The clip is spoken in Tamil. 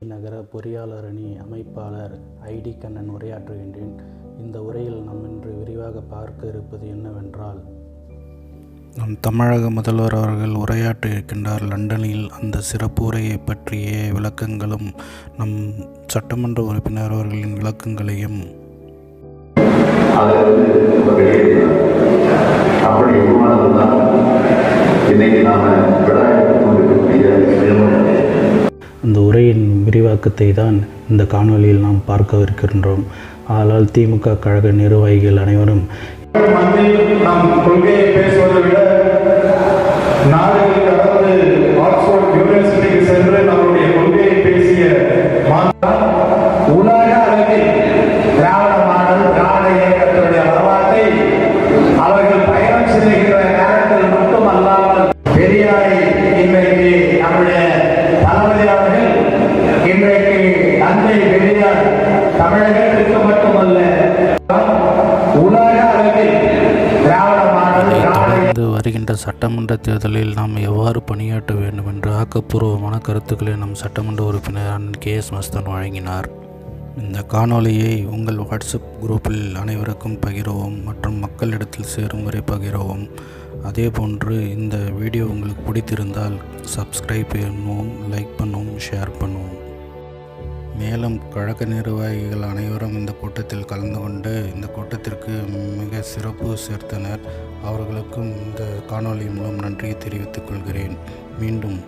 நகர பொறியாளர் அணி அமைப்பாளர் ஐடி கண்ணன் உரையாற்றுகின்றேன். இந்த உரையில் நாம் இன்று விரிவாக பார்க்க இருப்பது என்னவென்றால் நம் தமிழக முதல்வர் அவர்கள் உரையாற்ற இருக்கின்றார் லண்டனில் அந்த சிறப்பு உரையை பற்றிய விளக்கங்களும் நம் சட்டமன்ற உறுப்பினர் அவர்களின் விளக்கங்களையும். அந்த உரையின் விரிவாக்கத்தை தான் இந்த காணொளியில் நாம் பார்க்கவிருக்கின்றோம். ஆனால் திமுக கழக நிர்வாகிகள் அனைவரும் நம் கொள்கையை பேசுவதை விட தமிழகத்திற்கு மட்டுமல்ல உலக அளவில் வருகின்ற சட்டமன்ற தேர்தலில் நாம் எவ்வாறு பணியாற்ற வேண்டும் என்று ஆக்கப்பூர்வமான கருத்துக்களை நம் சட்டமன்ற உறுப்பினர் கே எஸ் மஸ்தான் வழங்கினார். இந்த காணொளியை உங்கள் வாட்ஸ்அப் குரூப்பில் அனைவருக்கும் பகிரவும் மற்றும் மக்களிடத்தில் சேரும் வரை பகிரவும். அதேபோன்று இந்த வீடியோ உங்களுக்கு பிடித்திருந்தால் சப்ஸ்கிரைப் பண்ணுவோம் லைக் பண்ணுவோம் ஷேர் பண்ணுவோம். மேலும் கழக நிர்வாகிகள் அனைவரும் இந்த கூட்டத்தில் கலந்து கொண்டு இந்த கூட்டத்திற்கு மிக சிறப்பு சேர்த்தனர். அவர்களுக்கும் இந்த காணொளி மூலம் நன்றியை தெரிவித்துக் கொள்கிறேன். மீண்டும்